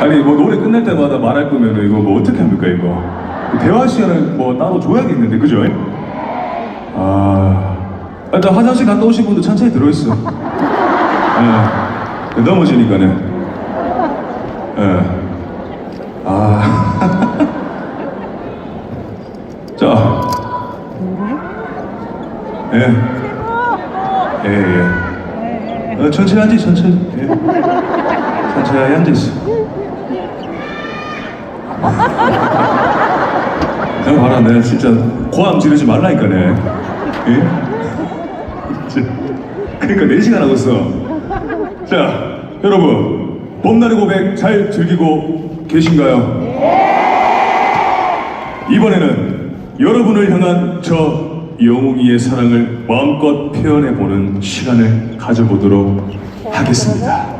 아니 뭐 노래 끝날 때마다 말할 거면 이거 뭐 어떻게 합니까 이거? 대화 시간은 뭐 따로 줘야겠는데 그죠? 아 일단 화장실 갔다 오신 분도 천천히 들어있어. 예. 넘어지니까네. 예. 아. 자. 예. 예, 예. 어, 천천히 앉지, 천천히. 예. 천천히 앉아있어. 내가 봐라, 내가 진짜 고함 지르지 말라니까 네. 예? 진짜. 그러니까 4시간 하고 있어. 자, 여러분. 봄날의 고백 잘 즐기고 계신가요? 이번에는 여러분을 향한 저 영웅이의 사랑을 마음껏 표현해보는 시간을 가져보도록 하겠습니다.